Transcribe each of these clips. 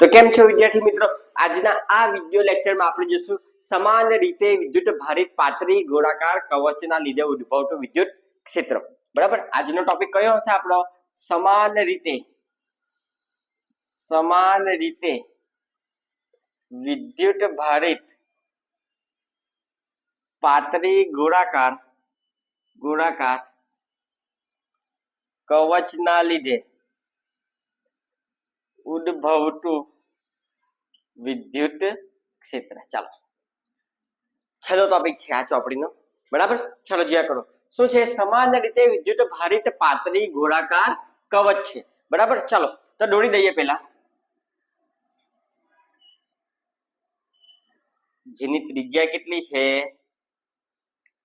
તો કેમ છો વિદ્યાર્થી મિત્રો? આજના આ વિડિયો લેક્ચરમાં આપણે જોશું સમાન રીતે વિદ્યુત ભારિત પાતળી ગોળાકાર કવચના લીધે ઉદ્ભવતું વિદ્યુત ક્ષેત્ર. બરાબર? આજનો ટોપિક કયો હશે આપણો? સમાન રીતે સમાન રીતે વિદ્યુત ભારિત પાતળી ગોળાકાર ગોળાકાર કવચના લીધે ઉદ્ભવતું વિદ્યુત ક્ષેત્ર ચાલો છેલ્લો ટોપિક છે, આ ચોપડીનો। બરાબર? ચાલો જ્યાં કરો। શું છે? સમાન રીતે વિદ્યુત ભારિત પાતળી ગોળાકાર કવચ છે। બરાબર? ચાલો, તો દોરી દઈએ પહેલા। જેની ત્રિજ્યા કેટલી છે?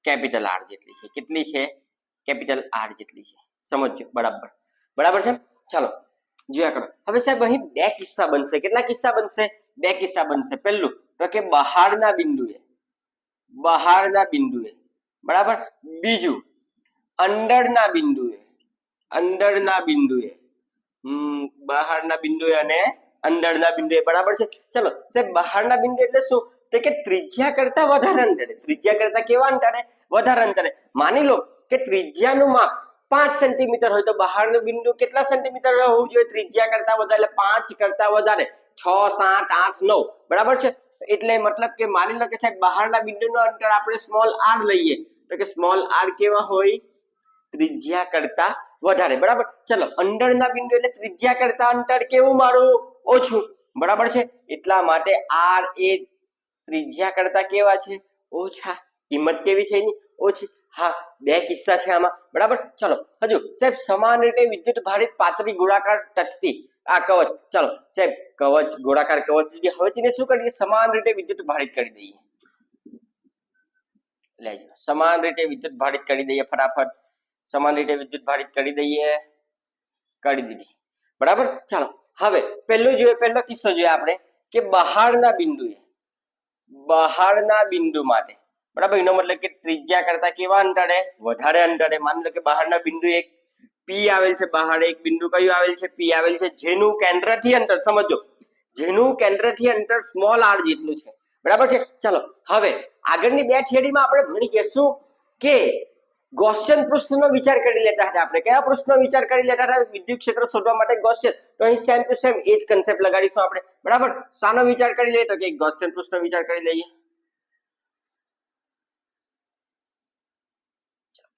કેપિટલ આર જેટલી છે। કેટલી છે? કેપિટલ આર જેટલી છે। સમજજો, બરાબર। બરાબર છે? ચાલો, જોયા કરો। હવે સાહેબ, અહીં બે કિસ્સા બનશે। કેટલા કિસ્સા બનશે? બે કિસ્સા બનશે. પહેલું, તો કે બહારના બિંદુએ બહારના બિંદુએ, બરાબર? બીજું, અંદરના બિંદુએ અંદરના બિંદુએ, હમ, બહારના બિંદુએ અને અંદરના બિંદુએ, બરાબર છે? ચલો સાહેબ બહારના બિંદુ એટલે શું? તો કે ત્રિજ્યા કરતા વધારે અંતરે. ત્રિજ્યા કરતા કેવા અંતરે? વધારે અંતરે. માની લો કે ત્રિજ્યાનું માપ પાંચ સેન્ટીમીટર હોય તો બહારનું બિંદુ કેટલા સેન્ટીમીટર હોવું જોઈએ? ત્રિજ્યા કરતા વધારે એટલે પાંચ કરતા વધારે. છ, સાત, આઠ, નવ. બરાબર છે? એટલે મતલબ કે માની લો કે સાહેબ, બહારના બિંદુનું અંતર આપણે સ્મોલ આર લઈએ. તો કે સ્મોલ આર કેવા હોય? ત્રિજ્યા કરતા વધારે. બરાબર? ચલો, અંદરના બિંદુ એટલે ત્રિજ્યા કરતા અંતર કેવું મારું? ઓછું. બરાબર છે? એટલા માટે આર એ ત્રિજ્યા કરતા કેવા છે? ઓછા. કિંમત કેવી છે એની? ઓછી. હા, બે કિસ્સા છે આમાં. બરાબર? ચલો, હજુ. સાહેબ, સમાન રીતે વિદ્યુત ભારિત પાતળી ગોળાકાર ટકતી આ કવચ. ચલો, સાહેબ, કવચ, ગોળાકાર કવચ જે હવે તેને શું કરીએ? સમાન રીતે વિદ્યુત ભારિત કરી દઈએ. લેજો સમાન રીતે વિદ્યુત ભારિત કરી દઈએ ફટાફટ. સમાન રીતે વિદ્યુત ભારિત કરી દઈએ. કરી દીધી. બરાબર? ચાલો, હવે પહેલું જોઈએ, પહેલો કિસ્સો જોઈએ આપણે કે બહારના બિંદુએ, બહારના બિંદુ માટે, બરાબર? એનો મતલબ કે ત્રિજ્યા કરતા કેવા અંતરે? વધારે અંતરે. માની લો કે બહારના બિંદુ એક પી આવેલ છે બહાર, એક બિંદુ કયું આવેલ છે? પી આવેલ છે જેનું કેન્દ્રથી અંતર, સમજો. જેનું કેન્દ્રથી અંતર સ્મોલ આર જેટલું છે. બરાબર છે? ચાલો, હવે આગળની બે થિયરીમાં આપણે ભણી કહેશું કે ગોસિયન પૃષ્ઠનો વિચાર કરી લેતા હતા આપણે. કયા પૃષ્ઠનો વિચાર કરી લેતા હતા? વિદ્યુત ક્ષેત્ર શોધવા માટે ગોસિયન. તો અહીં સેમ ટુ સેમ એ જ કન્સેપ્ટ લગાડીશું આપણે. બરાબર? શાનો વિચાર કરી લઈએ તો કે ગોસિયન પૃષ્ઠનો વિચાર કરી લઈએ.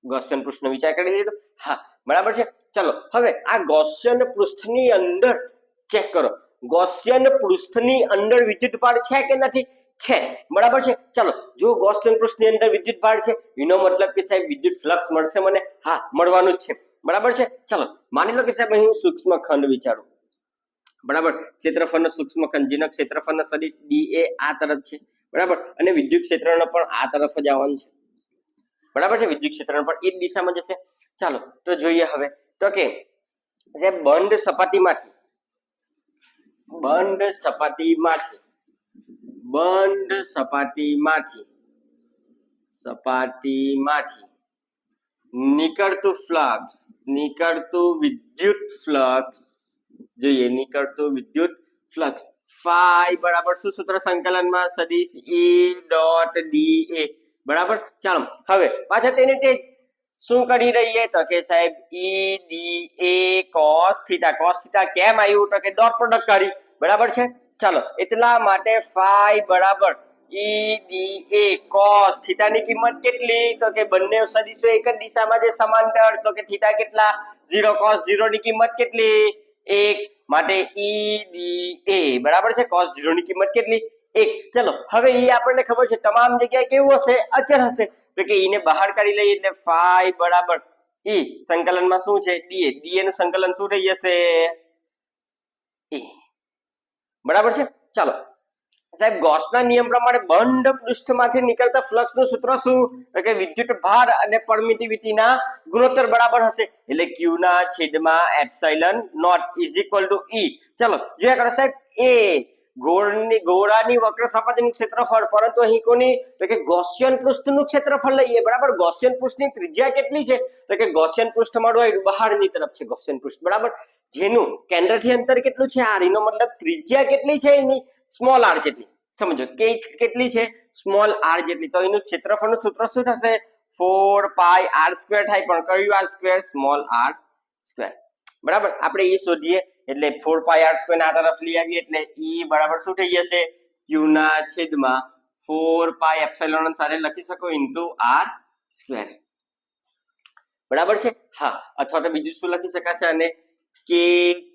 ગોસિયન પૃષ્ઠનો વિચાર કરી લઈએ હા. બરાબર છે? ચલો, હવે આ ગોસિયન પૃષ્ઠની અંદર ચેક કરો. ગોસિયન પૃષ્ઠની અંદર વિદ્યુત ભાર છે કે નથી? છે. બરાબર છે? ચલો, જો ગોસિયન પૃષ્ઠની અંદર વિદ્યુત ભાર છે, એનો મતલબ કે સાહેબ વિદ્યુત ફ્લક્સ મળશે મને? હા, મળવાનું જ છે. બરાબર છે? ચલો, માની લો કે સાહેબ હું સૂક્ષ્મ ખંડ વિચારું. બરાબર? ક્ષેત્રફળનો સૂક્ષ્મ ખંડ, જેનો ક્ષેત્રફળનો સદિશ ડી એ આ તરફ છે. બરાબર? અને વિદ્યુત ક્ષેત્રનો પણ આ તરફ જ આવવાનું છે. બરાબર છે? વિદ્યુત ક્ષેત્રનો પણ એ જ દિશામાં જશે. ચાલો, તો જોઈએ હવે. તો કે, જે બંધ સપાટીમાંથી બંધ સપાટીમાંથી બંધ સપાટીમાંથી સપાટીમાંથી નીકળતું ફ્લક્સ નીકળતું વિદ્યુત ફ્લક્સ જોઈએ, નીકળતું વિદ્યુત ફ્લક્સ ફાઈ બરાબર શું સૂત્ર સંકલનમાં સદીશ ઈ ડોટ ડી એ. બરાબર? ચાલો, હવે પાછા તેને તે શું કરી રહીએ? તો કે સાહેબ E D A cos theta cos theta કેમ આવ્યું? તો કે ડોટ પ્રોડક્ટ કરી. બરાબર છે? ચાલો, એટલા માટે ફાઈ બરાબર. ઈ ડી એ કોસ થીટાની કિંમત કેટલી? તો કે બંને સદિશો એક જ દિશામાં જે સમાંતર, તો કે થીટા કેટલા? 0 કોસ 0 ની કિંમત કેટલી? એક. માટે ઈ ડી એ બરાબર છે? કોસ 0 ની કિંમત કેટલી? એક. ચલો, હવે ઈ આપણને ખબર છે તમામ જગ્યાએ કેવું હશે? અચળ હશે. તો કે ઈને બહાર કાઢી લઈએ એટલે ફાઈ બરાબર. ઈ સંકલનમાં શું છે? ડીએ ડીએ નું સંકલન શું થઈ જશે? એ બરાબર છે? ચાલો. સાહેબ, ગોસના નિયમ પ્રમાણે બંધ પૃષ્ઠમાંથી નીકળતા ફ્લક્સનું સૂત્ર શું? કે વિદ્યુત ભાર અને પરમિટિવિટીના ગુણોત્તર બરાબર હશે. એટલે Q ના છેદમાં epsilon naught is equal to E. ચલો, જોયા કરો સાહેબ. એ ગોળની, ગોળાની વક્ર સપાટીનું ક્ષેત્રફળ, પરંતુ અહીં કોની? તો કે ગોસિયન પૃષ્ઠનું ક્ષેત્રફળ લઈએ. બરાબર? ગોસિયન પૃષ્ઠની ત્રિજ્યા કેટલી છે? તો કે ગોસિયન પૃષ્ઠ મારું હોય બહારની તરફ છે, ગોસિયન પૃષ્ઠ. બરાબર? જેનું કેન્દ્રથી અંતર કેટલું છે? આર એનો મતલબ ત્રિજ્યા કેટલી છે એની? સ્મોલ આર જેટલી. સમજો કે કેટલી છે? સ્મોલ આર જેટલી. તો એનું ક્ષેત્રફળનું સૂત્ર શું થશે? ફોર પાઈ આર સ્ક્વેર થાય. પણ કયું R square? Small R square. બરાબર? આપણે ઈ શોધીએ. એટલે ફોર પાઈ આર સ્ક્વેર આ તરફ લઈ આવીએ. એટલે ઈ બરાબર શું થઈ જશે? ક્યુ ના છેદમાં ફોર પાઈ એપ્સિલોન સાથે લખી શકો ઇન્ટુ આર સ્ક્વેર બરાબર છે? હા. અથવા તો બીજું શું લખી શકાશે અને કે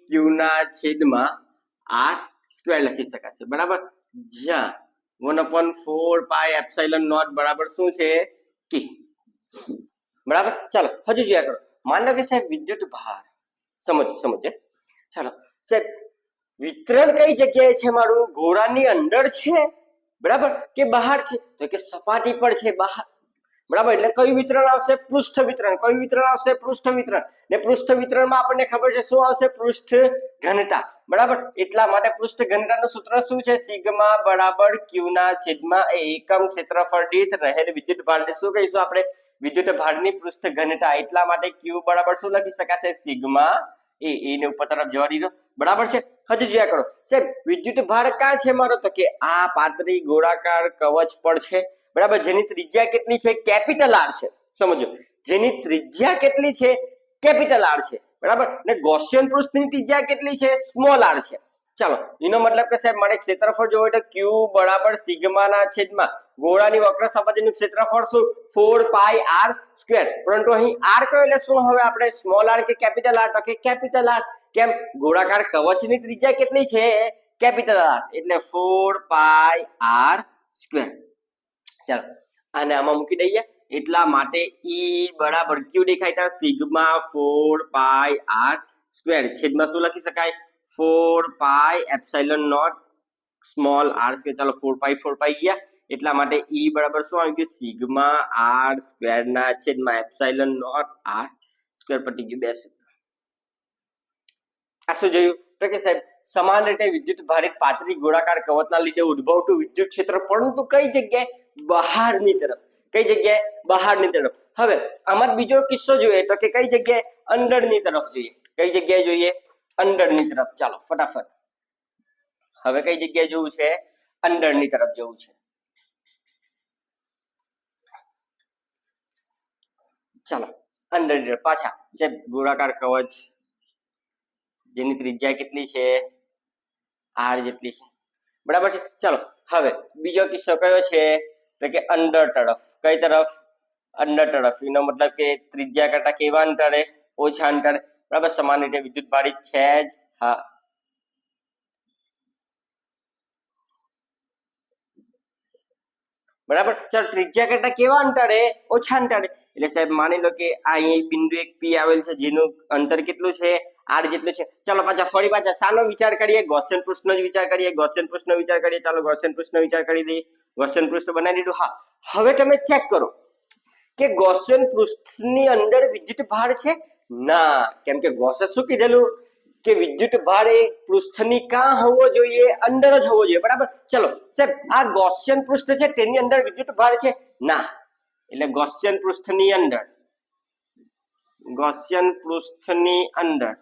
ક્યુ ના છેદમાં આર સ્ક્વેર લખી શકાશે. બરાબર? જ્યાં one upon four pi epsilon naught બરાબર શું છે? કે બરાબર? ચાલો, હજુ જોયા કરો. માન કે સાહેબ વિદ્યુત ભાર સમજ, સમજે ચાલો. સાહેબ, વિતરણ કઈ જગ્યાએ છે મારું? ઘોડાની અંદર છે? બરાબર? કે બહાર છે? તો કે સપાટી પર છે, બહાર. બરાબર? એટલે કયું વિતરણ આવશે? પૃષ્ઠ વિતરણ. કયું વિતરણ આવશે? પૃષ્ઠ વિતરણ. ને પૃષ્ઠ વિતરણમાં આપણને ખબર છે શું આવશે? પૃષ્ઠ ઘનતા. બરાબર? એટલા માટે પૃષ્ઠ ઘનતાનું સૂત્ર શું છે? સિગ્મા બરાબર ક્યુ ના છેદમાં એકમ ક્ષેત્રફળ દીઠ રહેલ વિદ્યુત ભારને શું કહીશું આપણે? વિદ્યુત ભારની પૃષ્ઠ ઘનતા એટલા માટે ક્યુ બરાબર શું લખી શકાશે? સિગ્મા એ એને ઉપર તરફ જવા દીધો. બરાબર છે? હજુ જોયા કરો. સાહેબ, વિદ્યુત ભાર ક્યાં છે મારો? તો કે આ પાતળી ગોળાકાર કવચ પર છે. બરાબર? જેની ત્રિજ્યા કેટલી છે? કેપિટલ આર છે. સમજો. જેની ત્રિજ્યા કેટલી છે? કેપિટલ આર છે. બરાબર? ને ગોસિયન પૃષ્ઠની ત્રિજ્યા કેટલી છે? સ્મોલ આર છે. ચાલો, એનો મતલબ કે સાહેબ, મારે ક્ષેત્રફળ જોવું તો ક્યુ બરાબર સિગ્માના છેદમાં ગોળાની વક્ર સપાટીનું ક્ષેત્રફળ શું? Four pi R square. પરંતુ અહીં આર કયો એટલે શું? હવે આપણે સ્મોલ આર કે કેપિટલ આર તો કે કેપિટલ આર. કેમ? ગોળાકાર કવચની ત્રિજ્યા કેટલી છે? Capital R. એટલે ફોર પાઈ આર સ્ક્વેર. ચાલો અને આમાં મૂકી દઈએ. એટલા માટે ઈ બરાબર ક્યુ દેખાય ત્યાં? Sigma four pi R square. છેદમાં શું લખી શકાય? Four pi epsilon naught small R square. ચાલો, ફોર પાઈ ફોર પાઈ ગયા. એટલા માટે ઈ બરાબર શું આવી ગયું? સિગ્મા આર સ્ક્વેર ના છેદમાં એપ્સાઇલન નોટ આર સ્ક્વેર પટી ગયું. બે આ શું જોયું? તો કે સાહેબ, સમાન રીતે વિદ્યુત ભારિત પાતળી ગોળાકાર કવચના લીધે ઉદ્ભવતું વિદ્યુત ક્ષેત્ર પરંતુ કઈ જગ્યાએ? બહારની તરફ. કઈ જગ્યાએ? બહારની તરફ. હવે, આમાં બીજો કિસ્સો જોઈએ તો કે કઈ જગ્યાએ? અંદરની તરફ જોઈએ. કઈ જગ્યાએ જોઈએ? અંદરની તરફ. ચાલો, ફટાફટ. હવે કઈ જગ્યાએ જવું છે? અંદરની તરફ જવું છે. ચાલો, અંદર પાછા. જે ગોળાકાર કવચ જેની ત્રિજ્યા કેટલી છે? આર જેટલી છે. બરાબર છે? ચાલો, હવે બીજો કિસ્સો કયો છે? તો કે અંડર તરફ. કઈ તરફ? અંડર તરફ. એનો મતલબ કે ત્રિજ્યા કરતા કેવા અંતરે? ઓછા અંતરે. બરાબર, સમાન રીતે વિદ્યુત ભારિત છે જ. હા. બરાબર? ચાલો, ત્રિજ્યા કરતા કેવા અંતરે? ઓછા અંતરે. એટલે સાહેબ માની લો કે આ અહીં બિંદુ એક પી આવેલ છે, જેનું અંતર કેટલું છે? આર જેટલું છે. ચાલો પાછા, ફરી પાછા. સાનો વિચાર કરીએ? ગોસન પૃષ્ઠનો જ વિચાર કરીએ? ગોસન પૃષ્ઠનો વિચાર કરીએ? ચાલો ગોસન પૃષ્ઠનો વિચાર કરી દઈએ. ગોસન પૃષ્ઠ બનાવી દીધું. હા. હવે તમે ચેક કરો કે ગોસ્યન પૃષ્ઠની અંદર વિદ્યુત ભાર છે? ના. કેમ કે ગોસે શું કીધેલું? કે વિદ્યુત ભાર એ પૃષ્ઠની કાં હોવો જોઈએ? અંદર જ હોવો જોઈએ. બરાબર? ચલો. સાહેબ, આ ગોસ્યન પૃષ્ઠ છે, તેની અંદર વિદ્યુત ભાર છે? ના. એટલે ગોસિયન પૃષ્ઠની અંદર ગોસિયન પૃષ્ઠની અંદર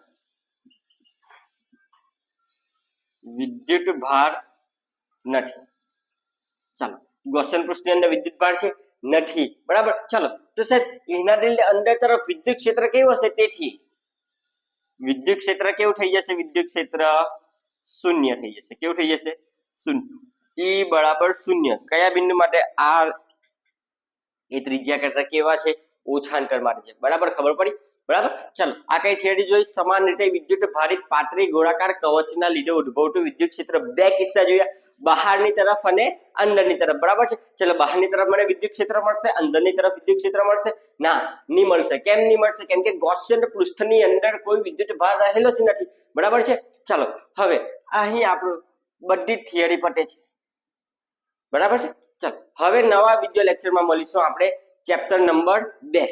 વિદ્યુત ભાર નથી ચાલો ગોસિયન પૃષ્ઠની અંદર વિદ્યુત ભાર છે નથી બરાબર ચાલો તો સાહેબ એના લીધે અંદર તરફ વિદ્યુત ક્ષેત્ર કેવું હશે તેથી વિદ્યુત ક્ષેત્ર કેવું થઈ જશે વિદ્યુત ક્ષેત્ર શૂન્ય થઈ જશે કેવું થઈ જશે શૂન્ય ઈ બરાબર શૂન્ય કયા બિંદુ માટે આર એ ત્રિજ્યા કરતા કેવા છે? ઓછા અંતર માટે છે. બરાબર ખબર પડી? બરાબર? ચાલો, આ કઈ થિયરી જોઈ? સમાન રીતે વિદ્યુત ભારિત પાતળી ગોળાકાર કવચના લીધે ઉદ્ભવતું વિદ્યુત ક્ષેત્ર બે કિસ્સા જોયા. બહારની તરફ અને અંદરની તરફ. બરાબર છે? ચલો, બહારની તરફ મને વિદ્યુત ક્ષેત્ર મળશે, અંદરની તરફ વિદ્યુત ક્ષેત્ર મળશે. ના નહીં મળશે. કેમ નહીં મળશે? કેમ કે ગોસિયન પૃષ્ઠની અંદર કોઈ વિદ્યુત ભાર રહેલો જ નથી. બરાબર છે? ચાલો, હવે અહીં આપણું બધી થિયરી પટે છે. બરાબર છે? ચાલો હવે નવા વીડિયો લેક્ચરમાં મળીશું આપણે ચેપ્ટર નંબર બે.